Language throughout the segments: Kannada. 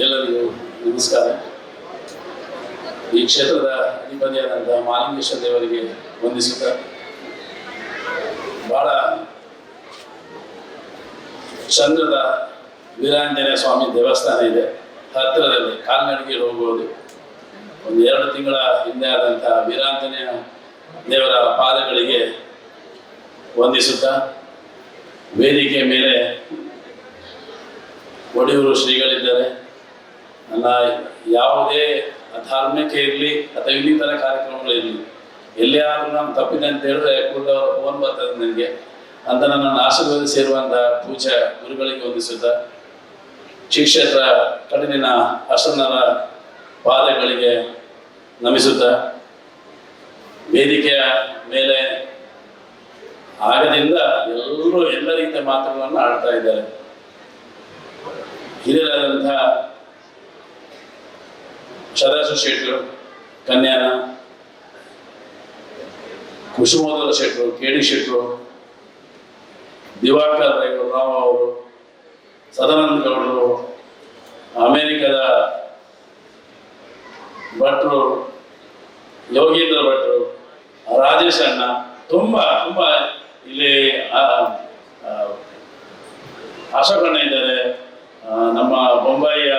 ಎಲ್ಲರಿಗೂ ನಮಸ್ಕಾರ. ಈ ಕ್ಷೇತ್ರದ ಅಧಿಪತಿಯಾದಂತಹ ಮಾಲಿಂಗೇಶ್ವರ ದೇವರಿಗೆ ವಂದಿಸುತ್ತಾ. ಬಹಳ ಚಂದ್ರದ ವೀರಾಂಜನೇಯ ಸ್ವಾಮಿ ದೇವಸ್ಥಾನ ಇದೆ. ಹತ್ತಿರದಲ್ಲಿ ಕಾಲ್ನಡಿಗೆ ಹೋಗುವುದು ಒಂದು ಎರಡು ತಿಂಗಳ ಹಿಂದೆ ಆದಂತಹ ವೀರಾಂಜನೇಯ ದೇವರ ಪಾದಗಳಿಗೆ ವಂದಿಸುತ್ತಾ. ವೇದಿಕೆ ಮೇಲೆ ಒಡೆಯೂರು ಶ್ರೀಗಳಿದ್ದಾರೆ. ನನ್ನ ಯಾವುದೇ ಧಾರ್ಮಿಕ ಇರಲಿ ಅಥವಾ ಇನ್ನಿತರ ಕಾರ್ಯಕ್ರಮಗಳಿರಲಿ ಆದರೂ ನಾನು ತಪ್ಪಿದೆ ಅಂತ ಹೇಳಿದ್ರೆ ಕೂಡ ಫೋನ್ ಬರ್ತದೆ ನನಗೆ. ಅಂತ ನನ್ನನ್ನು ಆಶೀರ್ವಾದ ಸೇರುವಂಥ ಪೂಜಾ ಗುರುಗಳಿಗೆ ವಂದಿಸುತ್ತಾ ಶಿಕ್ಷಕರ ಕಡಿನಿನ ಅಷ್ಟನರ ಪಾದಗಳಿಗೆ ನಮಿಸುತ್ತಾ ವೇದಿಕೆಯ ಮೇಲೆ ಆಗದಿಂದ ಎಲ್ಲರೂ ಎಲ್ಲ ರೀತಿಯ ಮಾತುಗಳನ್ನು ಆಡ್ತಾ ಇದ್ದಾರೆ. ಹಿರಿಯರಾದಂಥ ಸದಾಶಿವ ಶೆಟ್ಟರು ಕನ್ಯಾನ ಕುಸುಮೋದರ ಶೆಟ್ರು ಕೆ ಡಿ ಶೆಟ್ರು, ದಿವಾಕರ್ ರಾವ್ ಅವರು, ಸದಾನಂದ ಗೌಡರು, ಅಮೇರಿಕದ ಭಟ್ರು, ಯೋಗೀಂದ್ರ ಭಟ್ರು, ರಾಜೇಶ್ ಅಣ್ಣ, ತುಂಬ ತುಂಬ ಇಲ್ಲಿ ಅಶೋಕಣ್ಣ ಇದ್ದಾರೆ ನಮ್ಮ ಬೊಂಬಾಯಿಯ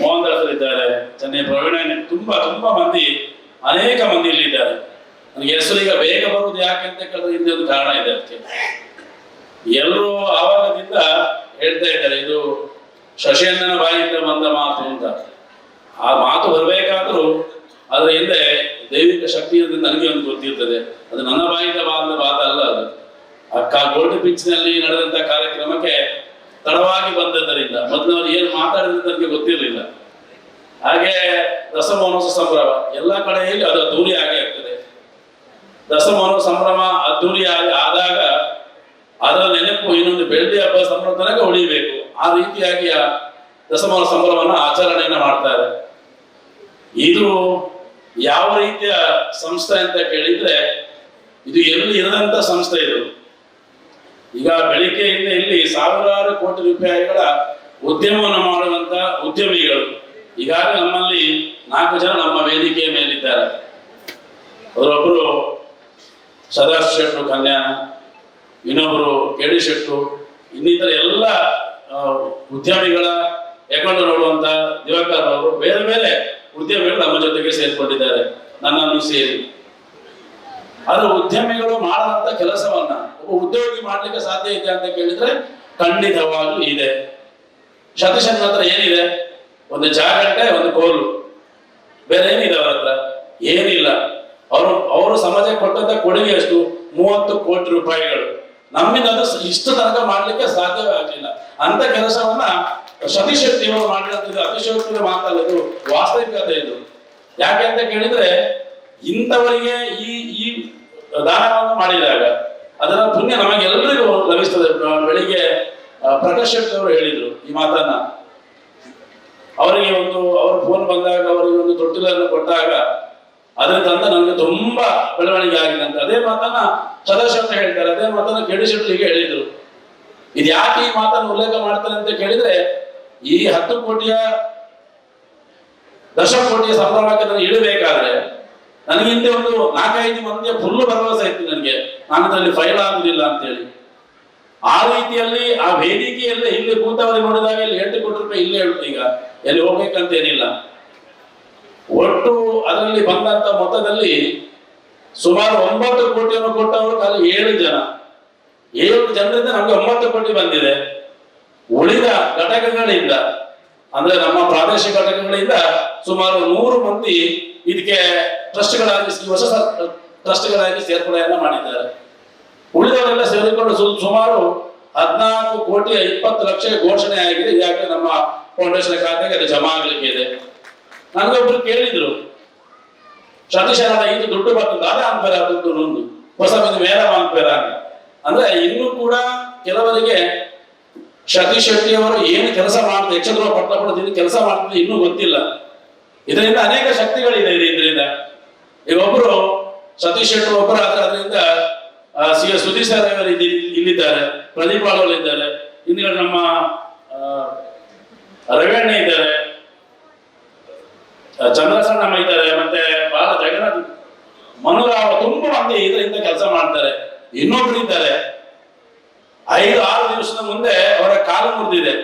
ಮೋಹನ್ ಇದ್ದಾರೆ ಚೆನ್ನೈ ಪ್ರವೀಣ ತುಂಬಾ ತುಂಬಾ ಮಂದಿ, ಅನೇಕ ಮಂದಿ ಇಲ್ಲಿ ಇದ್ದಾರೆ. ನನಗೆ ಹೆಸರು ಈಗ ಬೇಗ ಬರುವುದು ಯಾಕೆ ಅಂತ ಕೇಳಿದ್ರೆ ಹಿಂದೆ ಒಂದು ಕಾರಣ ಇದೆ ಅದಕ್ಕೆ. ಎಲ್ಲರೂ ಆವಾಗದಿಂದ ಹೇಳ್ತಾ ಇದ್ದಾರೆ, ಇದು ಶಶಿಯಣ್ಣನ ಬಾಯಿಂದ ಬಂದ ಮಾತು ಅಂತ. ಆ ಮಾತು ಬರಬೇಕಾದ್ರೂ ಅದರ ಹಿಂದೆ ದೈವಿಕ ಶಕ್ತಿ ನನಗೆ ಒಂದು ಗೊತ್ತಿರ್ತದೆ. ಅದು ನನ್ನ ಬಾಯಿಂದ ಬಂದ ಮಾತು ಅಲ್ಲ ಅದು. ಆ ಗೋಲ್ಡ್ ಪಿಚ್ನಲ್ಲಿ ನಡೆದಂತ ಕಾರ್ಯಕ್ರಮಕ್ಕೆ ತಡವಾಗಿ ಬಂದದ್ದರಿಂದ, ಮೊದಲು ಅವ್ರು ಏನು ಮಾತಾಡಿದ್ರೆ ನನಗೆ ಗೊತ್ತಿರಲಿಲ್ಲ. ಹಾಗೆ ದಸಮೋತ್ಸವ ಸಂಭ್ರಮ, ಎಲ್ಲ ಕಡೆಯಲ್ಲಿ ಅದು ಅದ್ದೂರಿ ಆಗೇ ಆಗ್ತದೆ. ದಸಮೋತ್ಸವ ಸಂಭ್ರಮ ಅದ್ದೂರಿ ಆಗಿ ಆದಾಗ ಅದರ ನೆನಪು ಇನ್ನೊಂದು ಬೆಳ್ಳಿ ಹಬ್ಬ ಸಂಭ್ರಮ ತನಕ ಉಳಿಬೇಕು. ಆ ರೀತಿಯಾಗಿ ಆ ದಸಮಾನ ಸಂಭ್ರಮನ ಆಚರಣೆಯನ್ನ ಮಾಡ್ತಾರೆ. ಇದು ಯಾವ ರೀತಿಯ ಸಂಸ್ಥೆ ಅಂತ ಕೇಳಿದ್ರೆ, ಇದು ಎಲ್ಲಿ ಇರದಂತ ಸಂಸ್ಥೆ ಇದು. ಈಗ ಬೆಳಿಗ್ಗೆಯಿಂದ ಇಲ್ಲಿ ಸಾವಿರಾರು ಕೋಟಿ ರೂಪಾಯಿಗಳ ಉದ್ಯಮವನ್ನು ಮಾಡುವಂತ ಉದ್ಯಮಿಗಳು. ಈಗಾಗಲೇ ನಮ್ಮಲ್ಲಿ ನಾಲ್ಕು ಜನ ನಮ್ಮ ವೇದಿಕೆಯ ಮೇಲಿದ್ದಾರೆ. ಅವರೊಬ್ಬರು ಸದಾಶ್ ಶೆಟ್ಟರು ಕಲ್ಯಾಣ ಇನ್ನೊಬ್ಬರು ಕೆ ಡಿ ಇನ್ನಿತರ ಎಲ್ಲ ಉದ್ಯಮಿಗಳ ಅಕೌಂಟ್ ನೋಡುವಂತ ದಿವಾಕರ್ ಅವರು, ಬೇರೆ ಬೇರೆ ಉದ್ಯಮಿಗಳು ನಮ್ಮ ಜೊತೆಗೆ ಸೇರ್ಕೊಂಡಿದ್ದಾರೆ. ನನ್ನನ್ನು ಸೇರಿ. ಆದ್ರೆ ಉದ್ಯಮಿಗಳು ಮಾಡುವಂತ ಕೆಲಸವನ್ನ ಒಬ್ಬ ಉದ್ಯೋಗಿ ಮಾಡ್ಲಿಕ್ಕೆ ಸಾಧ್ಯ ಇದೆ ಅಂತ ಕೇಳಿದ್ರೆ ಖಂಡಿತವಾಗ್ಲೂ ಇದೆ. ಶತಶನ ಹತ್ರ ಏನಿದೆ? ಒಂದು ಜಾಗಟ್ಟೆ, ಒಂದು ಕೋಲು. ಬೇರೆ ಏನಿದೆ ಅವ್ರ ಹತ್ರ? ಏನಿಲ್ಲ. ಅವರು ಅವರು ಸಮಾಜಕ್ಕೆ ಕೊಟ್ಟಂತ ಕೊಡುಗೆ ಅಷ್ಟು ಮೂವತ್ತು ಕೋಟಿ ರೂಪಾಯಿಗಳು. ನಮ್ಮಿಂದ ಅದು ಇಷ್ಟು ತನಕ ಮಾಡ್ಲಿಕ್ಕೆ ಸಾಧ್ಯವೇ ಆಗಲಿಲ್ಲ ಅಂತ ಕೆಲಸವನ್ನ ಸತೀಶ್ ಮಾಡಿದಂತ ಅತಿಶಕ್ತಿ ಮಾತಲ್ಲ ಇದು ವಾಸ್ತವಿಕತೆ ಇದು. ಯಾಕೆ ಅಂತ ಕೇಳಿದ್ರೆ ಇಂಥವರಿಗೆ ಈ ಈ ದಾನವನ್ನು ಮಾಡಿದಾಗ ಅದರ ಪುಣ್ಯ ನಮಗೆಲ್ಲರಿಗೂ ಲಭಿಸ್ತದೆ. ಬೆಳಿಗ್ಗೆ ಪ್ರಕಾಶ್ ಶೆಟ್ಟಿ ಅವರು ಹೇಳಿದ್ರು ಈ ಮಾತನ್ನ. ಅವರಿಗೆ ಒಂದು, ಅವರು ಫೋನ್ ಬಂದಾಗ ಅವರಿಗೆ ಒಂದು ತೊಟ್ಟಿಲನ್ನು ಕೊಟ್ಟಾಗ ಅದರ ತಂದ ನನಗೆ ತುಂಬಾ ಬೆಳವಣಿಗೆ ಆಗಿದೆ ಅಂತ ಅದೇ ಮಾತನ್ನ ಸದಾಶಿವ ಹೇಳ್ತಾರೆ. ಅದೇ ಮಾತನ್ನ ಕೆಡಿ ಶೆಟ್ಟಿ ಹೀಗೆ ಹೇಳಿದ್ರು. ಇದು ಯಾಕೆ ಈ ಮಾತನ್ನು ಉಲ್ಲೇಖ ಮಾಡ್ತಾರೆ ಅಂತ ಕೇಳಿದ್ರೆ, ಈ ಹತ್ತು ಕೋಟಿಯ ದಶ ಕೋಟಿಯ ಸಂಭ್ರಮಕ್ಕೆ ನಾನು ಇಡಬೇಕಾದ್ರೆ ನನಗೆ ಹಿಂದೆ ಒಂದು ನಾಲ್ಕೈದು ಮಂದಿಯ ಫುಲ್ ಭರವಸೆ ಇತ್ತು ನನಗೆ. ನಾನು ಅದರಲ್ಲಿ ಫೈಲ್ ಆಗುದಿಲ್ಲ ಅಂತೇಳಿ. ಆ ರೀತಿಯಲ್ಲಿ, ಆ ವೇದಿಕೆಯಲ್ಲಿ ಇಲ್ಲಿ ಕೂತವರಿಗೆ ನೋಡಿದಾಗ ಇಲ್ಲಿ ಎಂಟು ಕೋಟಿ ರೂಪಾಯಿ ಇಲ್ಲೇ ಹೇಳುತ್ತೆ ಈಗ. ಎಲ್ಲಿ ಹೋಗ್ಬೇಕಂತ ಏನಿಲ್ಲ ಒಟ್ಟು ಅದರಲ್ಲಿ ಬಂದಂತ ಮೊತ್ತದಲ್ಲಿ ಸುಮಾರು ಒಂಬತ್ತು ಕೋಟಿಯನ್ನು ಕೊಟ್ಟವರು ಖಾಲಿ ಏಳು ಜನ. ಏಳು ಜನರಿಂದ ನಮ್ಗೆ ಒಂಬತ್ತು ಕೋಟಿ ಬಂದಿದೆ. ಉಳಿದ ಘಟಕಗಳಿಂದ, ಅಂದ್ರೆ ನಮ್ಮ ಪ್ರಾದೇಶಿಕ ಘಟಕಗಳಿಂದ ಸುಮಾರು ನೂರು ಮಂದಿ ಇದಕ್ಕೆ ಟ್ರಸ್ಟ್ಗಳಾಗಿ ಹೊಸ ಟ್ರಸ್ಟ್ಗಳಾಗಿ ಸೇರ್ಪಡೆಯನ್ನ ಮಾಡಿದ್ದಾರೆ. ಉಳಿದವರೆಲ್ಲ ಸೇರಿಕೊಂಡು ಸುಮಾರು ಹದಿನಾಲ್ಕು ಕೋಟಿ ಇಪ್ಪತ್ತು ಲಕ್ಷ ಘೋಷಣೆ ಆಗಿದೆ. ಈಗಾಗಲೇ ನಮ್ಮ ಫೌಂಡೇಶನ್ ಖಾತೆಗೆ ಅದು ಜಮಾ ಆಗಲಿಕ್ಕೆ ಇದೆ. ನನಗೊಬ್ರು ಕೇಳಿದ್ರು ಸತೀಶನ ಇದು ದುಡ್ಡು ಬರ್ತದೆ, ಅದೇ ಅನ್ಪೇರ ದುಡ್ಡು ನೊಂದು. ಹೊಸ ಮಂದಿ ಮೇಲ ಅನ್ಪೇರ ಅಂದ್ರೆ ಇನ್ನೂ ಕೂಡ ಕೆಲವರಿಗೆ ಸತೀಶ್ ಶೆಟ್ಟಿ ಅವರು ಏನು ಕೆಲಸ ಮಾಡ್ತಾರೆ ಪಟ್ಟ ಪಟ್ಟಪಡದಿಂದ ಕೆಲಸ ಮಾಡ್ತಾರೆ ಇನ್ನೂ ಗೊತ್ತಿಲ್ಲ. ಇದರಿಂದ ಅನೇಕ ಶಕ್ತಿಗಳಿದೆ ಇದೆ ಇದರಿಂದ. ಈಗ ಒಬ್ರು ಸತೀಶ್ ಶೆಟ್ಟರು ಒಬ್ಬರು ಅದರಿಂದ ಸಿ ಎಸ್ ಸುದೀಶ್ ಸರ್ ಇಲ್ಲಿದ್ದಾರೆ, ಪ್ರದೀಪ್ ಇದ್ದಾರೆ ಹಿಂದ್ಗಡೆ ನಮ್ಮ ರವಿಯಣ್ಣ ಇದ್ದಾರೆ ಚಂದ್ರಸಣ್ಣಮ್ಮ ಇದ್ದಾರೆ, ಮತ್ತೆ ಬಾಲ ಜಗನ್ನಾಥ್ ಮನುರಾವ್ ತುಂಬಾ ಮಂದಿ ಇದರಿಂದ ಕೆಲಸ ಮಾಡ್ತಾರೆ. ಇನ್ನೊಬ್ರು ಇದ್ದಾರೆ. ಐದು, ಆರು ದಿವಸದ ಮುಂದೆ ಅವರ ಕಾಲು ಮುರಿದಿದೆ.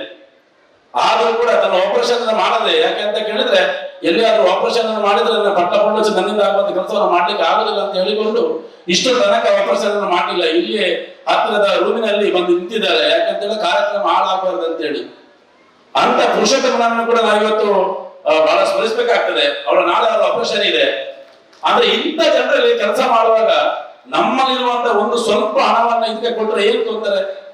ಆದ್ರೂ ಕೂಡ ತನ್ನ ಆಪರೇಷನ್ ಮಾಡದೆ, ಯಾಕೆ ಅಂತ ಕೇಳಿದ್ರೆ, ಎಲ್ಲಿಯಾದ್ರೂ ಆಪರೇಷನ್ ಮಾಡಿದ್ರೆ ನನ್ನ ಪಟ್ಟ ನನ್ನಿಂದ ಆಗುವಂತ ಕೆಲಸವನ್ನು ಮಾಡ್ಲಿಕ್ಕೆ ಆಗುದಿಲ್ಲ ಅಂತ ಹೇಳಿಕೊಂಡು, ಇಷ್ಟು ತನಕ ಆಪರೇಷನ್ ಮಾಡಲಿಲ್ಲ ಇಲ್ಲಿ ಹತ್ತಿರದ ರೂಮಿನಲ್ಲಿ ಬಂದು ನಿಂತಿದ್ದಾರೆ. ಯಾಕಂತ ಹೇಳಿ ಕಾರ್ಯಕ್ರಮ ಹಾಳಾಗಬಾರ್ದು ಅಂತ ಹೇಳಿ. ಅಂತ ಪುರುಷೋತ್ತಮನನ್ನು ಕೂಡ ನಾವು ಇವತ್ತು ಬಹಳ ಸ್ಮರಿಸಬೇಕಾಗ್ತದೆ. ಅವರ ನಾಳೆ ಅವರ ಆಪರೇಷನ್ ಇದೆ. ಅಂದ್ರೆ ಇಂಥ ಜನರಲ್ಲಿ ಕೆಲಸ ಮಾಡುವಾಗ ನಮ್ಮಲ್ಲಿರುವಂತ ಒಂದು ಸ್ವಲ್ಪ ಹಣವನ್ನ ಇದಕ್ಕೆ ಕೊಟ್ಟರೆ ಏನು ತೊಂದರೆ?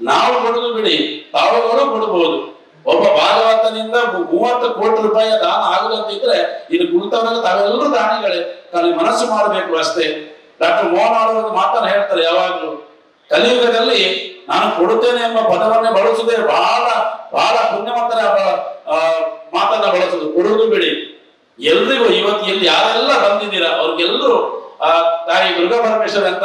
ನಾವು ಕೊಡುದು ಬಿಡಿ. ತಾವುಗಳು ಕೊಡಬಹುದು ಒಬ್ಬ ಭಾಗವತನಿಂದ ಮೂವತ್ತು ಕೋಟಿ ರೂಪಾಯಿಯ ದಾನ ಆಗುದಂತ ಇದ್ರೆ ಇನ್ನು ಕುಳಿತವರೆಲ್ಲ ತಾವೆಲ್ಲರೂ ದಾನಿಗಳೇ. ಖಾಲಿ ಮನಸ್ಸು ಮಾಡಬೇಕು ಅಷ್ಟೇ. ಡಾಕ್ಟರ್ ಮೋಹನ್ ಒಂದು ಮಾತನ್ನು ಹೇಳ್ತಾರೆ ಯಾವಾಗ್ಲೂ, ಕಲಿಯುಗದಲ್ಲಿ ನಾನು ಕೊಡುತ್ತೇನೆ ಎಂಬ ಪದವನ್ನೇ ಬಳಸುವುದೇ ಬಹಳ ಬಹಳ ಪುಣ್ಯವಂತರ ಮಾತನ್ನ ಬಳಸುದು ಕೊಡುವುದು ಬಿಡಿ. ಎಲ್ರಿಗೂ ಇವತ್ತು ಇಲ್ಲಿ ಯಾರೆಲ್ಲ ಬಂದಿದ್ದೀರಾ, ಅವ್ರಿಗೆಲ್ಲರೂ, ಆ, ತಾಯಿ ದುರ್ಗಾ ಪರಮೇಶ್ವರ ಅಂತ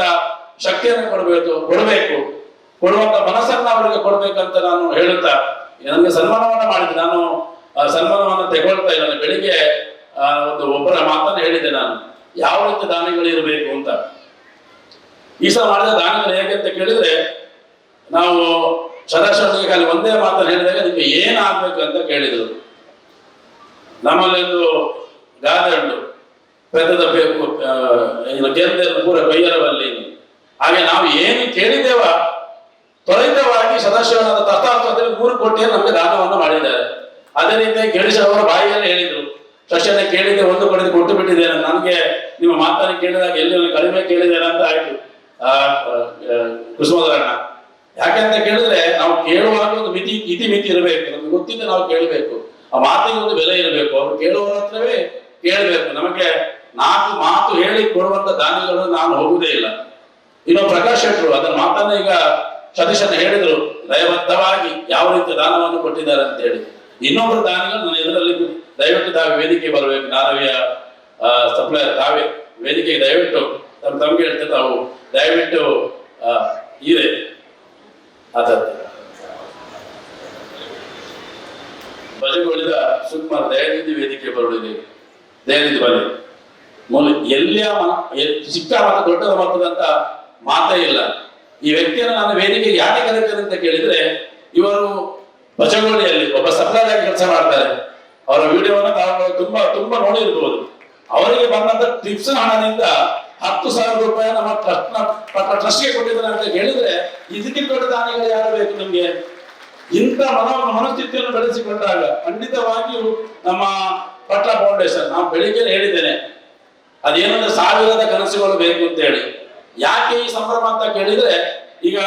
ಶಕ್ತಿಯನ್ನು ಕೊಡಬೇಕು ಕೊಡಬೇಕು. ಕೊಡುವಂತ ಮನಸ್ಸನ್ನ ಅವರಿಗೆ ಕೊಡ್ಬೇಕಂತ ನಾನು ಹೇಳುತ್ತಾ ನನಗೆ ಸನ್ಮಾನವನ್ನ ಮಾಡಿದ್ದೆ. ನಾನು ಸನ್ಮಾನವನ್ನ ತಗೊಳ್ತಾ ಇಲ್ಲ ಬೆಳಿಗ್ಗೆ ಒಂದು ಒಬ್ಬರ ಮಾತನ್ನು ಹೇಳಿದ್ದೆ ನಾನು. ಯಾವ ರೀತಿ ದಾನಿಗಳು ಇರಬೇಕು ಅಂತ. ಈ ಸಲ ಮಾಡಿದ ದಾನಿಗಳು ಹೇಗೆ ಅಂತ ಕೇಳಿದ್ರೆ, ನಾವು ಸದಾಶಿವನಿಗೆ ಖಾಲಿ ಒಂದೇ ಮಾತನ್ನು ಹೇಳಿದಾಗ ನಿಮ್ಗೆ ಏನಾಗ್ಬೇಕು ಅಂತ ಕೇಳಿದರು. ನಮ್ಮಲ್ಲಿ ಒಂದು ಗಾದೆ ಉಂಟು. ಪೆದ್ದದ ಬೇಕು ಪೂರ ಕೈಯರವಲ್ಲಿ ಹಾಗೆ ನಾವು ಏನು ಕೇಳಿದ್ದೇವ ತ್ವರಿತವಾಗಿ ಸದಾಶಿವನಾದ ತಥಾರ್ಥದಲ್ಲಿ ಮೂರು ಕೋಟಿಯನ್ನು ನಮಗೆ ದಾನವನ್ನು ಮಾಡಿದ್ದಾರೆ. ಅದೇ ರೀತಿ ಅವರ ಬಾಯಿಯಲ್ಲಿ ಹೇಳಿದ್ರು ಶಶಿಯನ್ನ ಕೇಳಿದೆ, ಒಂದು ಕಡೆ ಕೊಟ್ಟು ಬಿಟ್ಟಿದ್ದೇನೆ. ನನಗೆ ನಿಮ್ಮ ಮಾತನ್ನು ಕೇಳಿದಾಗ ಎಲ್ಲಿ ಕಡಿಮೆ ಕೇಳಿದ್ದೇನೆ ಅಂತ ಆಯ್ತು. ಆ ಕುಸುಮಧರಣ್ಣ, ಯಾಕೆಂತ ಕೇಳಿದ್ರೆ ನಾವು ಕೇಳುವಾಗ ಒಂದು ಮಿತಿ ಇತಿ ಮಿತಿ ಇರಬೇಕು. ನಮ್ಗೆ ಗೊತ್ತಿದೆ ನಾವು ಕೇಳಬೇಕು. ಆ ಮಾತಿಗೆ ಒಂದು ಬೆಲೆ ಇರಬೇಕು. ಅವ್ರು ಕೇಳುವವರ ಹತ್ರವೇ ಕೇಳಬೇಕು. ನಮಗೆ ನಾಲ್ಕು ಮಾತು ಹೇಳಿ ಕೊಡುವಂತ ದಾನಿಗಳು ನಾನು ಹೋಗುದೇ ಇಲ್ಲ. ಇನ್ನು ಪ್ರಕಾಶ್ ಶೆಟ್ರು ಅದನ್ನ ಮಾತನ್ನ ಈಗ ಸತೀಶನ್ನ ಹೇಳಿದ್ರು ಲಯಬದ್ಧವಾಗಿ ಯಾವ ರೀತಿ ದಾನವನ್ನು ಕೊಟ್ಟಿದ್ದಾರೆ ಅಂತ ಹೇಳಿ. ಇನ್ನೊಬ್ಬರು ದಾನಿಗಳು ನನ್ನ ಎದುರಲ್ಲಿ ದಯವಿಟ್ಟು ತಾವೇ ವೇದಿಕೆ ಬರಬೇಕು. ನಾರವಿಯ ಸಪ್ಲೈಯರ್ ತಾವೇ ವೇದಿಕೆಗೆ ದಯವಿಟ್ಟು ತಮ್ಮ ತಮ್ಗೆ ಹೇಳ್ತೇವೆ ತಾವು ದಯವಿಟ್ಟು ಇದೆ ಅದ ಬಜೆಗೊಳಿದ ಸುಕುಮಾರ್ ದಯನಿಧಿ ವೇದಿಕೆ ಬರುಳಿದೆ ದಯನಿಧಿ ಬನ್ನಿ. ಮೂಲ ಎಲ್ಲಿಯ ಸಿಕ್ಕ ಮತ್ತು ದೊಡ್ಡದ ಮೊತ್ತದಂತ ಮಾತೇ ಇಲ್ಲ. ಈ ವ್ಯಕ್ತಿಯನ್ನು ನಾನು ವೇದಿಕೆ ಯಾಕೆ ಕರೀತೇನೆ ಅಂತ ಕೇಳಿದ್ರೆ, ಇವರು ಬಚಗೋಳಿಯಲ್ಲಿ ಒಬ್ಬ ಸಪ್ಲೈರ್ ಆಗಿ ಕೆಲಸ ಮಾಡ್ತಾರೆ. ಅವರ ವಿಡಿಯೋವನ್ನು ತಾವು ತುಂಬಾ ತುಂಬಾ ನೋಡಿರ್ಬೋದು. ಅವರಿಗೆ ಬಂದಂತ ಟಿಪ್ಸ್ ಹಣದಿಂದ ಹತ್ತು ಸಾವಿರ ರೂಪಾಯಿ ನಮ್ಮ ಟ್ರಸ್ಟ್ ಟ್ರಸ್ಟ್ಗೆ ಕೊಟ್ಟಿದ್ದಾರೆ ಅಂತ ಹೇಳಿದ್ರೆ ಇದಕ್ಕೆ ದೊಡ್ಡ ದಾನಿಗಳು ಯಾರು ಬೇಕು ನಿಮ್ಗೆ? ಇಂಥ ಮನೋ, ಮನಸ್ಥಿತಿಯನ್ನು ಬೆಳೆಸಿಕೊಂಡಾಗ ಖಂಡಿತವಾಗಿಯೂ ನಮ್ಮ ಪಟ್ಲ ಫೌಂಡೇಶನ್ ನಾವು ಬೆಳಿಗ್ಗೆ ಹೇಳಿದ್ದೇನೆ, ಅದೇನಂದ್ರೆ ಸಾವಿರದ ಕನಸುಗಳು ಬೇಕು ಅಂತ ಹೇಳಿ ಯಾಕೆ ಈ ಸಂಭ್ರಮ ಅಂತ ಕೇಳಿದ್ರೆ ಈಗ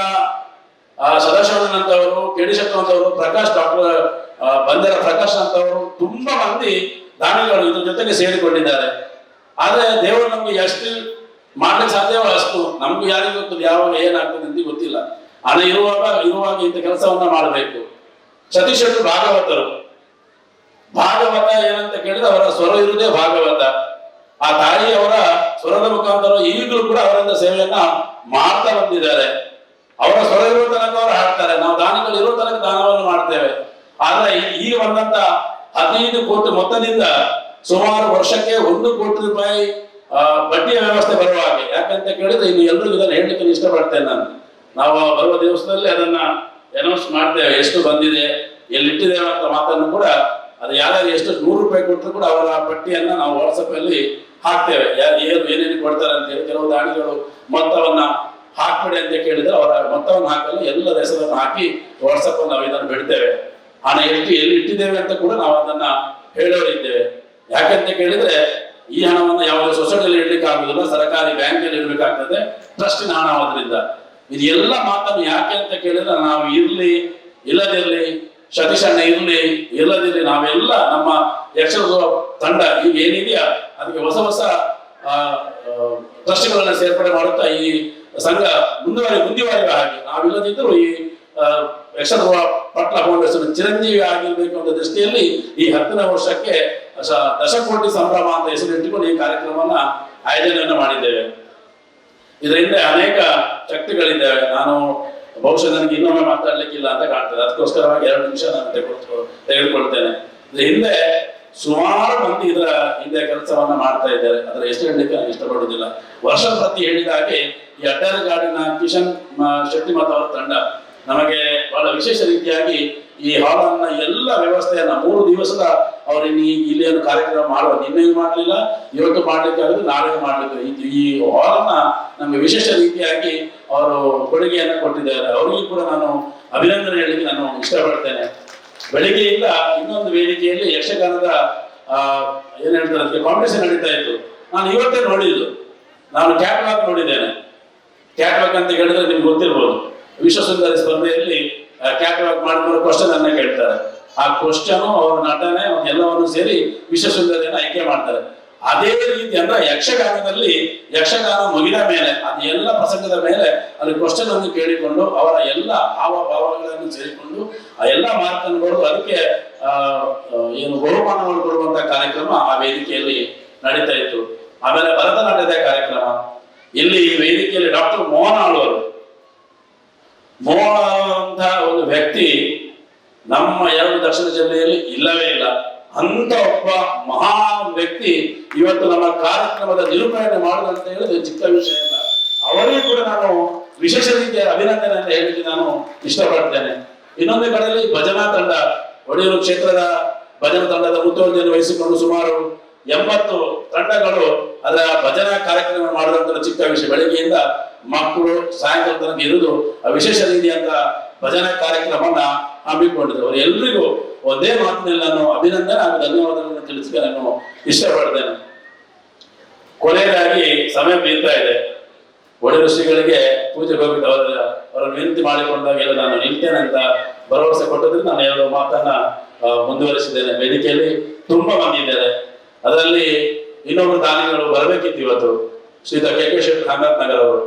ಆ, ಸದಾಶಿವನ್ ಅಂತವರು ಪ್ರಕಾಶ್ ಡಾಕ್ಟರ್ ಬಂದರ ಪ್ರಕಾಶ್ ಅಂತವರು ತುಂಬಾ ಮಂದಿ ದಾನಿಗಳು ಇದ್ರ ಜೊತೆಗೆ ಸೇರಿಕೊಂಡಿದ್ದಾರೆ. ಆದ್ರೆ ದೇವರು ನಮ್ಗೆ ಎಷ್ಟು ಮಾಡ್ಲಿಕ್ಕೆ ಸಾಧ್ಯವೋ ಅಷ್ಟು ನಮ್ಗೆ ಯಾರಿಗೂ ಗೊತ್ತು ಯಾವಾಗ ಏನಾಗ್ತದೆ ಅಂತ ಗೊತ್ತಿಲ್ಲ. ಆದ್ರೆ ಇರುವಾಗ ಇರುವಾಗ ಇಂಥ ಕೆಲಸವನ್ನ ಮಾಡಬೇಕು. ಸತೀಶ್ ಭಾಗವತರು. ಭಾಗವತ ಏನಂತ ಕೇಳಿದ್ರೆ ಅವರ ಸ್ವರ ಇರುವುದೇ ಭಾಗವತ. ಆ ತಾಯಿಯವರ ಸ್ವರದ ಮುಖಾಂತರ ಈಗಲೂ ಕೂಡ ಅವರಿಂದ ಸೇವೆಯನ್ನ ಮಾಡ್ತಾ ಬಂದಿದ್ದಾರೆ. ಅವರ ಸ್ವರ ಇರೋ ತನಕ ಅವರು ಹಾಡ್ತಾರೆ. ನಾವು ದಾನಿಗಳು ಇರೋ ತನಕ ದಾನವನ್ನು ಮಾಡ್ತೇವೆ. ಆದ್ರೆ ಈಗ ಬಂದಂತ ಹದಿನೈದು ಕೋಟಿ ಮೊತ್ತದಿಂದ ಸುಮಾರು ವರ್ಷಕ್ಕೆ ಒಂದು ಕೋಟಿ ರೂಪಾಯಿ ಬಡ್ಡಿಯ ವ್ಯವಸ್ಥೆ ಬರುವ ಹಾಗೆ. ಯಾಕಂತ ಕೇಳಿದ್ರೆ ಇನ್ನು ಎಲ್ರಿಗೂ ಇದನ್ನು ಹೇಳಲಿಕ್ಕೆ ಇಷ್ಟಪಡ್ತೇನೆ ನಾನು. ನಾವು ಬರುವ ದಿವಸದಲ್ಲಿ ಅದನ್ನ ಅನೌನ್ಸ್ ಮಾಡ್ತೇವೆ. ಎಷ್ಟು ಬಂದಿದೆ ಎಲ್ಲಿಟ್ಟಿದೆ ಅಂತ ಮಾತನ್ನು ಕೂಡ ಅದು ಯಾರು ಎಷ್ಟು ನೂರು ರೂಪಾಯಿ ಕೊಟ್ಟರು ಕೂಡ ಅವರ ಪಟ್ಟಿಯನ್ನ ನಾವು ವಾಟ್ಸಪ್ ಅಲ್ಲಿ ಹಾಕ್ತೇವೆ. ಯಾರು ಏನು, ಏನೇನು ಕೊಡ್ತಾರೆ ಅಂತ ಹೇಳಿ. ಕೆಲವು ದಾನಿಗಳು ಮೊತ್ತವನ್ನ ಹಾಕ್ಬಿಡಿ ಅಂತ ಕೇಳಿದ್ರೆ ಅವರ ಮೊತ್ತವನ್ನು ಹಾಕಲು ಎಲ್ಲರ ಹೆಸರನ್ನು ಹಾಕಿ ವಾಟ್ಸಪ್ ನಾವು ಇದನ್ನು ಬಿಡ್ತೇವೆ. ಹಣ ಎಷ್ಟು, ಎಲ್ಲಿ ಇಟ್ಟಿದ್ದೇವೆ ಅಂತ ಕೂಡ ನಾವು ಅದನ್ನ ಹೇಳೋರಿದ್ದೇವೆ ಯಾಕಂತ ಕೇಳಿದ್ರೆ ಈ ಹಣವನ್ನು ಯಾವುದೇ ಸೊಸೈಟಿಯಲ್ಲಿ ಇಡ್ಲಿಕ್ಕೆ ಆಗುದಿಲ್ಲ, ಸರ್ಕಾರಿ ಬ್ಯಾಂಕಲ್ಲಿ ಇಡಬೇಕಾಗ್ತದೆ, ಟ್ರಸ್ಟಿನ ಹಣ ಆದ್ರಿಂದ ಇದು ಎಲ್ಲ ಮಾತನ್ನು ಯಾಕೆ ಅಂತ ಕೇಳಿದ್ರೆ ನಾವು ಇರ್ಲಿ, ಇಲ್ಲದಿರ್ಲಿ ಸತೀಶಣ್ಣ ಇರಲಿ ಇಲ್ಲದಿರ್ಲಿ ನಾವೆಲ್ಲ ನಮ್ಮ ಯಕ್ಷರ ತಂಡ ಈಗ ಏನಿದೆಯಾ ಅದಕ್ಕೆ ಹೊಸ ಹೊಸ ಟ್ರಸ್ಟ್ಗಳನ್ನ ಸೇರ್ಪಡೆ ಮಾಡುತ್ತಾ ಈ ಸಂಘ ಮುಂದುವರಿ ಮುಂದುವರಿಯುವ ಹಾಗೆ. ನಾವಿಲ್ಲದಿದ್ದರೂ ಈ ಆ, ಪಟ್ಟಣ ಫೌಂಡೇಶನ್ ಚಿರಂಜೀವಿ ಆಗಿರ್ಬೇಕು ಅನ್ನೋ ದೃಷ್ಟಿಯಲ್ಲಿ ಈ ಹತ್ತನೇ ವರ್ಷಕ್ಕೆ ದಶಕೋಟಿ ಸಂಭ್ರಮ ಅಂತ ಹೆಸರಿಟ್ಟುಕೊಂಡು ಈ ಕಾರ್ಯಕ್ರಮವನ್ನ ಆಯೋಜನೆಯನ್ನು ಮಾಡಿದ್ದೇವೆ. ಇದರಿಂದ ಅನೇಕ ಶಕ್ತಿಗಳಿದ್ದಾವೆ. ನಾನು ಬಹುಶಃ ನನಗೆ ಇನ್ನೊಮ್ಮೆ ಮಾತಾಡ್ಲಿಕ್ಕಿಲ್ಲ ಅಂತ ಕಾಣ್ತದೆ. ಅದಕ್ಕೋಸ್ಕರವಾಗಿ ಎರಡು ನಿಮಿಷ ನಾನು ತೆಗೆದು ತೆಗೆದುಕೊಳ್ತೇನೆ. ಹಿಂದೆ ಸುಮಾರು ಮಂದಿ ಇದರ ಹಿಂದೆ ಕೆಲಸವನ್ನ ಮಾಡ್ತಾ ಇದ್ದಾರೆ. ಅದರ ಎಷ್ಟು ಹೇಳಲಿಕ್ಕೆ ನಾನು ಇಷ್ಟಪಡುವುದಿಲ್ಲ. ವರ್ಷ ಪ್ರತಿ ಹೇಳಿದ ಹಾಗೆ ಈ ಗಾರ್ಡಿನ ಕಿಶನ್ ಶೆಟ್ಟಿ ಶೆಟ್ಟಿಮತ್ ಅವರ ತಂಡ ನಮಗೆ ಬಹಳ ವಿಶೇಷ ರೀತಿಯಾಗಿ ಈ ಹಾಲನ್ನ ಎಲ್ಲ ವ್ಯವಸ್ಥೆಯನ್ನ ಮೂರು ದಿವಸದ ಅವರು ಇಲ್ಲಿ ಏನು ಕಾರ್ಯಕ್ರಮ ಮಾಡುವ ನಿನ್ನೆ ಮಾಡಲಿಲ್ಲ, ಇವತ್ತು ಮಾಡ್ಲಿಕ್ಕೆ ಆಗುತ್ತೆ ನಾಳೆ ಮಾಡ್ಲಿಕ್ಕೆ ಈ ಹಾಲನ್ನ ನಮಗೆ ವಿಶೇಷ ರೀತಿಯಾಗಿ ಅವರು ಕೊಡುಗೆಯನ್ನು ಕೊಟ್ಟಿದ್ದಾರೆ. ಅವರಿಗೂ ಕೂಡ ನಾನು ಅಭಿನಂದನೆ ಹೇಳಲಿಕ್ಕೆ ನಾನು ಇಷ್ಟಪಡ್ತೇನೆ. ಬೆಳಿಗ್ಗೆಯಿಂದ ಇನ್ನೊಂದು ವೇದಿಕೆಯಲ್ಲಿ ಯಕ್ಷಗಾನದ ಏನ್ ಹೇಳ್ತಾರೆ ಅದಕ್ಕೆ ಕಾಂಪಿಟೇಷನ್ ನಡೀತಾ ಇತ್ತು. ನಾನು ಇವತ್ತೇ ನೋಡಿದ್ದು. ನಾನು ಕ್ಯಾಟ್ವಾಕ್ ನೋಡಿದ್ದೇನೆ. ಕ್ಯಾಟ್ವಾಕ್ ಅಂತ ಹೇಳಿದ್ರೆ ನಿಮ್ಗೆ ಗೊತ್ತಿರ್ಬೋದು. ವಿಶ್ವಸುಂದರಿ ಸ್ಪರ್ಧೆಯಲ್ಲಿ ಕ್ಯಾಟ್ವಾಕ್ ಮಾಡಿಕೊಂಡು ಕ್ವಶನ್ ಅನ್ನ ಕೇಳ್ತಾರೆ. ಆ ಕ್ವಶನ್ ಅವರ ನಟನೆ ಎಲ್ಲವನ್ನು ಸೇರಿ ವಿಶ್ವಸುಂದರಿಯನ್ನು ಆಯ್ಕೆ ಮಾಡ್ತಾರೆ. ಅದೇ ರೀತಿ ಅಂದ್ರೆ ಯಕ್ಷಗಾನದಲ್ಲಿ ಯಕ್ಷಗಾನ ಮುಗಿದ ಮೇಲೆ ಅದು ಎಲ್ಲ ಪ್ರಸಂಗದ ಮೇಲೆ ಅಲ್ಲಿ ಕ್ವಶನ್ ಅನ್ನು ಕೇಳಿಕೊಂಡು ಅವರ ಎಲ್ಲ ಭಾವನೆಗಳನ್ನು ಸೇರಿಕೊಂಡು ಆ ಎಲ್ಲ ಮಾರ್ಕನ್ನು ಅದಕ್ಕೆ ಆ, ಆ, ಏನು ಬಹುಮಾನವನ್ನು ಕೊಡುವಂತ ಕಾರ್ಯಕ್ರಮ ಆ ವೇದಿಕೆಯಲ್ಲಿ ನಡೀತಾ ಇತ್ತು. ಆಮೇಲೆ ಭರತನಾಟ್ಯದ ಕಾರ್ಯಕ್ರಮ. ಇಲ್ಲಿ ಈ ವೇದಿಕೆಯಲ್ಲಿ ಡಾಕ್ಟರ್ ಮೋಹನ ಆಳ್ವರು. ಮೋಹನ ಅಂತ ಒಂದು ವ್ಯಕ್ತಿ ನಮ್ಮ ಎರಡು ದಕ್ಷಿಣ ಜಿಲ್ಲೆಯಲ್ಲಿ ಇಲ್ಲವೇ ಇಲ್ಲ. ಅಂತ ಒಬ್ಬ ಮಹಾ ವ್ಯಕ್ತಿ ಇವತ್ತು ನಮ್ಮ ಕಾರ್ಯಕ್ರಮದ ನಿರೂಪಣೆ ಮಾಡುದಂತ ಹೇಳಿದ್ರೆ ಚಿಕ್ಕ ವಿಷಯ ಅಲ್ಲ. ಅವರಿಗೂ ಕೂಡ ನಾನು ವಿಶೇಷ ರೀತಿಯ ಅಭಿನಂದನೆ ಅಂತ ಹೇಳಿಕ್ಕೆ ನಾನು ಇಷ್ಟಪಡ್ತೇನೆ. ಇನ್ನೊಂದು ಕಡೆಯಲ್ಲಿ ಭಜನಾ ತಂಡ, ಒಡೆಯೂರು ಕ್ಷೇತ್ರದ ಭಜನಾ ತಂಡದ ಮುತುವರ್ಜಿಯನ್ನು ವಹಿಸಿಕೊಂಡು ಸುಮಾರು ಎಂಬತ್ತು ತಂಡಗಳು ಅದರ ಭಜನಾ ಕಾರ್ಯಕ್ರಮ ಮಾಡಿದಂತ ಚಿಕ್ಕ ವಿಷಯ. ಬೆಳಗ್ಗೆಯಿಂದ ಮಕ್ಕಳು ಸಾಯಂಕಾಲ ತನಕ ಇರುವುದು ವಿಶೇಷ ರೀತಿಯಂತ ಭಜನಾ ಕಾರ್ಯಕ್ರಮವನ್ನ ಹಮ್ಮಿಕೊಂಡಿದ್ರು. ಅವರು ಎಲ್ರಿಗೂ ಒಂದೇ ಮಾತಿನಲ್ಲಿ ನಾನು ಅಭಿನಂದನೆ ಹಾಗೂ ಧನ್ಯವಾದಗಳನ್ನು ತಿಳಿಸಿ ನಾನು ಇಷ್ಟಪಡ್ತೇನೆ. ಕೊನೆಯದಾಗಿ ಸಮಯ ಬೀರ್ತಾ ಇದೆ. ಋಷಿಗಳಿಗೆ ಪೂಜೆ ಹೋಗಿದ್ದು ಅವರ, ಅವರನ್ನು ವಿನಂತಿ ಮಾಡಿಕೊಂಡಾಗೆಲ್ಲ ನಾನು ನಿಲ್ತೇನೆ ಅಂತ ಭರವಸೆ ಕೊಟ್ಟದ್ರೆ ನಾನು ಎರಡು ಮಾತನ್ನ ಮುಂದುವರಿಸಿದ್ದೇನೆ. ವೇದಿಕೆಯಲ್ಲಿ ತುಂಬಾ ಬಂದಿದ್ದಾರೆ ಅದರಲ್ಲಿ ಇನ್ನೊಬ್ಬರು ದಾನಿಗಳು ಬರಬೇಕಿತ್ತು ಇವತ್ತು. ಶ್ರೀ ಕೆ ಕೆ ಶೆಟ್ಟಿ ನಗರ ಅವರು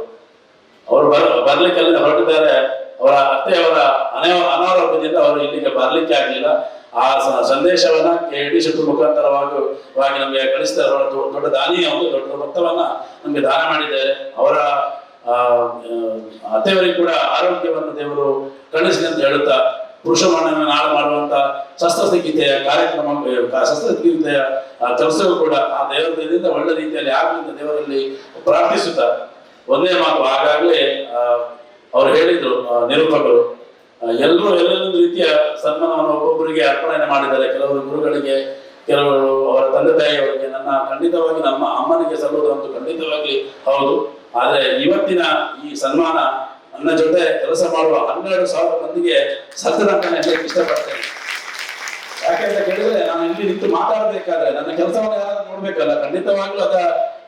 ಅವರು ಬರ್, ಬರ್ಲಿಕ್ಕೆ ಹೊರಟಿದ್ದಾರೆ. ಅವರ ಅತ್ತೆಯವರ ಅನೇ ಅನಾರೋಗ್ಯದಿಂದ ಅವರು ಇಲ್ಲಿಗೆ ಬರ್ಲಿಕ್ಕೆ ಆಗಲಿಲ್ಲ. ಆ ಸಂದೇಶವನ್ನ ಕೆ ಡಿ ಶೆಟ್ಟಿ ಮುಖಾಂತರವಾಗಿ ವಾಗಿ ನಮಗೆ ಕಳಿಸ್ತಾರೆ. ಅವರ ದೊಡ್ಡ ದಾನಿಯ ಒಂದು ದೊಡ್ಡ ಮೊತ್ತವನ್ನ ನಮಗೆ ದಾನ ಮಾಡಿದ್ದಾರೆ. ಅವರ ಅತ್ತೆಯವರಿಗೆ ಕೂಡ ಆರೋಗ್ಯವನ್ನು ದೇವರು ಕಳಿಸಲಿ ಅಂತ ಹೇಳುತ್ತಾ ಪುರುಷ ಮಣ್ಣನ್ನು ನಾಳು ಮಾಡುವಂತ ಶಸ್ತ್ರಚಿಕಿತ್ಸೆಯ ಕಾರ್ಯಕ್ರಮ ಆ, ಕೆಲಸವೂ ಕೂಡ ಆ ದೇವರದಿಂದ ಒಳ್ಳೆ ರೀತಿಯಲ್ಲಿ ಆಗುವಂತ ದೇವರಲ್ಲಿ ಪ್ರಾರ್ಥಿಸುತ್ತಾರೆ ಒಂದೇ ಮಾತು ಆಗಾಗಲೇ ಆ, ಅವ್ರು ಹೇಳಿದ್ರು ನಿರೂಪಕರು ಎಲ್ಲರೂ ಎಲ್ಲೊಂದು ರೀತಿಯ ಸನ್ಮಾನವನ್ನು ಒಬ್ಬೊಬ್ಬರಿಗೆ ಅರ್ಪಣೆ ಮಾಡಿದ್ದಾರೆ. ಕೆಲವರು ಗುರುಗಳಿಗೆ, ಕೆಲವರು ಅವರ ತಂದೆ ತಾಯಿಯವರಿಗೆ. ನನ್ನ ಖಂಡಿತವಾಗಿ ನಮ್ಮ ಅಮ್ಮನಿಗೆ ಸಲ್ಲುವುದಂತೂ ಖಂಡಿತವಾಗಿ ಹೌದು. ಆದ್ರೆ ಇವತ್ತಿನ ಈ ಸನ್ಮಾನ ನನ್ನ ಜೊತೆ ಕೆಲಸ ಮಾಡುವ ಹನ್ನೆರಡು ಸಾವಿರ ಮಂದಿಗೆ ಹೇಳಕ್ಕೆ ಇಷ್ಟಪಡ್ತೇನೆ. ಯಾಕೆಂತ ಕೇಳಿದ್ರೆ ನಾನು ಇಲ್ಲಿ ನಿಂತು ಮಾತಾಡಬೇಕಾದ್ರೆ ನನ್ನ ಕೆಲಸವನ್ನು ಯಾರಾದ್ರೂ ನೋಡ್ಬೇಕಲ್ಲ. ಖಂಡಿತವಾಗ್ಲೂ ಅದ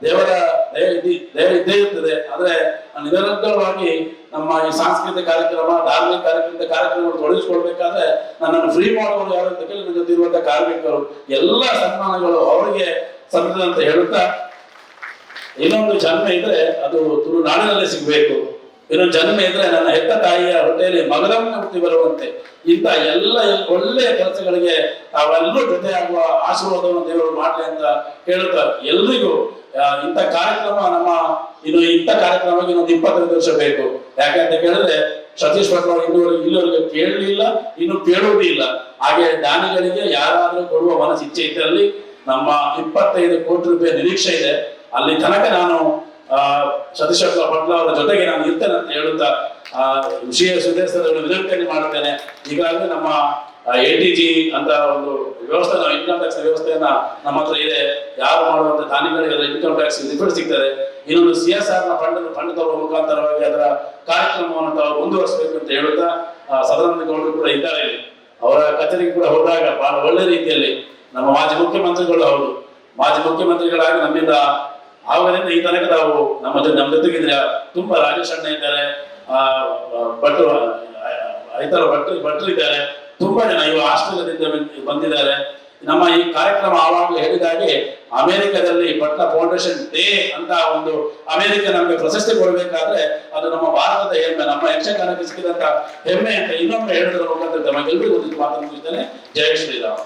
ದೇವರ ದಯ ದಯ ಇದ್ದೇ ಇರ್ತದೆ. ಆದ್ರೆ ನಿರಂತರವಾಗಿ ನಮ್ಮ ಈ ಸಾಂಸ್ಕೃತಿಕ ಕಾರ್ಯಕ್ರಮ, ಧಾರ್ಮಿಕ ಕಾರ್ಯಕ್ರಮದ ಕಾರ್ಯಕ್ರಮಗಳು ತೊಡಗಿಸ್ಕೊಳ್ಬೇಕಾದ್ರೆ ನನ್ನನ್ನು ಫ್ರೀ ಮಾಡುವವರು ಯಾರು ಅಂತ ಕೇಳಿ ನನ್ನ ಕಾರ್ಮಿಕರು. ಎಲ್ಲ ಸನ್ಮಾನಗಳು ಅವರಿಗೆ ಸಲ್ಲದ ಅಂತ ಹೇಳುತ್ತಾ, ಇನ್ನೊಂದು ಜನ್ಮ ಇದ್ರೆ ಅದು ತುಳುನಾಡಿನಲ್ಲೇ ಸಿಗಬೇಕು. ಇನ್ನೊಂದು ಜನ್ಮ ಇದ್ರೆ ನನ್ನ ಹೆತ್ತ ತಾಯಿಯ ಹೊಟ್ಟೆಯಲ್ಲಿ ಮಗದಮ್ಮ ಹುಟ್ಟಿ ಬರುವಂತೆ. ಇಂಥ ಎಲ್ಲ ಎಲ್- ಒಳ್ಳೆಯ ಕೆಲಸಗಳಿಗೆ ತಾವೆಲ್ಲರೂ ಜೊತೆ ಆಗುವ ಆಶೀರ್ವಾದವನ್ನು ದೇವರು ಮಾಡಲಿ ಅಂತ ಹೇಳುತ್ತಾ ಎಲ್ರಿಗೂ ಇಂಥ ಕಾರ್ಯಕ್ರಮ ನಮ್ಮ ಇನ್ನು ಇಂಥ ಕಾರ್ಯಕ್ರಮಕ್ಕೆ ಇನ್ನೊಂದು ಇಪ್ಪತ್ತೈದು ವರ್ಷ ಬೇಕು. ಯಾಕಂತ ಕೇಳಿದ್ರೆ ಸತೀಶ್ ಅವರು ಇನ್ನೂವರೆಗೆ ಇಲ್ಲಿವರೆಗೆ ಕೇಳಲಿಲ್ಲ, ಇನ್ನು ಕೇಳುವುದೂ ಇಲ್ಲ. ಹಾಗೆ ದಾನಿಗಳಿಗೆ ಯಾರಾದರೂ ಕೊಡುವ ಮನಸ್ಸು ಇಚ್ಛೆ ಇದ್ದಲ್ಲಿ ನಮ್ಮ ಇಪ್ಪತ್ತೈದು ಕೋಟಿ ರೂಪಾಯಿ ನಿರೀಕ್ಷೆ ಇದೆ. ಅಲ್ಲಿ ತನಕ ನಾನು ಸತೀಶ್ ಪಟ್ಲ ಅವರ ಜೊತೆಗೆ ನಾನು ಇರ್ತೇನೆ ಅಂತ ಹೇಳುತ್ತಾ, ಆ ವಿಷಯ ಸುದೇಶದಲ್ಲಿ ವಿನಂತಿಯನ್ನು ಮಾಡುತ್ತೇನೆ. ಈಗಾಗಲೇ ನಮ್ಮ ಎ ಟಿ ಜಿ ಅಂತ ಒಂದು ವ್ಯವಸ್ಥೆ, ನಾವು ಇನ್ಕಮ್ ಟ್ಯಾಕ್ಸ್ ವ್ಯವಸ್ಥೆಯನ್ನ ನಮ್ಮ ಹತ್ರ ಇದೆ. ಯಾರು ಮಾಡುವಂತ ದಾನಿಗಳಿಗೆಲ್ಲ ಇನ್ಕಮ್ ಟ್ಯಾಕ್ಸ್ ರಿಫಂಡ್ ಸಿಗ್ತದೆ. ಇನ್ನೊಂದು ಸಿ ಎಸ್ ಆರ್ನ ಫಂಡ್ ಫಂಡ್ ತರುವ ಮುಖಾಂತರವಾಗಿ ಅದರ ಕಾರ್ಯಕ್ರಮವನ್ನು ತಾವು ಮುಂದುವರಿಸಬೇಕು ಅಂತ ಹೇಳುತ್ತಾ ಸದಾನಂದ ಗೌಡರು ಕೂಡ ಇದ್ದಾರೆ ಅವರ ಕಚೇರಿಗೆ ಕೂಡ ಹೋದಾಗ ಬಹಳ ಒಳ್ಳೆ ರೀತಿಯಲ್ಲಿ ನಮ್ಮ ಮಾಜಿ ಮುಖ್ಯಮಂತ್ರಿಗಳು ಹೌದು. ಮಾಜಿ ಮುಖ್ಯಮಂತ್ರಿಗಳಾಗಿ ನಮ್ಮಿಂದ ಆವಾಗಿನಿಂದ ಈ ತನಕ ನಾವು ನಮ್ಮ ಜೊತೆ ನಮ್ಮ ಜೊತೆಗಿದ್ರೆ ತುಂಬಾ ರಾಜೇಶ್ ಅಣ್ಣ ಇದ್ದಾರೆ ಭಟ್ರು ಐತರ ಭಟ್ರು ಭಟ್ರು ಇದ್ದಾರೆ. ತುಂಬಾ ಜನ ಇವ ಆಸ್ಟ್ರೇಲಿಯಾದಿಂದ ಬಂದಿದ್ದಾರೆ. ನಮ್ಮ ಈ ಕಾರ್ಯಕ್ರಮ ಆವಾಗಲೇ ಹೇಳಿದಾಗೆ ಅಮೆರಿಕದಲ್ಲಿ ಪಟ್ನ ಫೌಂಡೇಶನ್ ಡೇ ಅಂತ ಒಂದು ಅಮೆರಿಕ ನಮಗೆ ಪ್ರಶಸ್ತಿ ಕೊಡಬೇಕಾದ್ರೆ ಅದು ನಮ್ಮ ಭಾರತದ ಹೆಮ್ಮೆ, ನಮ್ಮ ಯಕ್ಷಗಾನಕ್ಕೆ ಸಿಕ್ಕಿದಂತ ಹೆಮ್ಮೆ ಅಂತ ಇನ್ನೊಮ್ಮೆ ಹೇಳೋದ್ರ ನಮಗೆಲ್ಲರಿಗೂ ಒಂದು ಮಾತನ್ನು ಮುಗಿಸ್ತೇನೆ ಜಯ ಶ್ರೀರಾಮ್.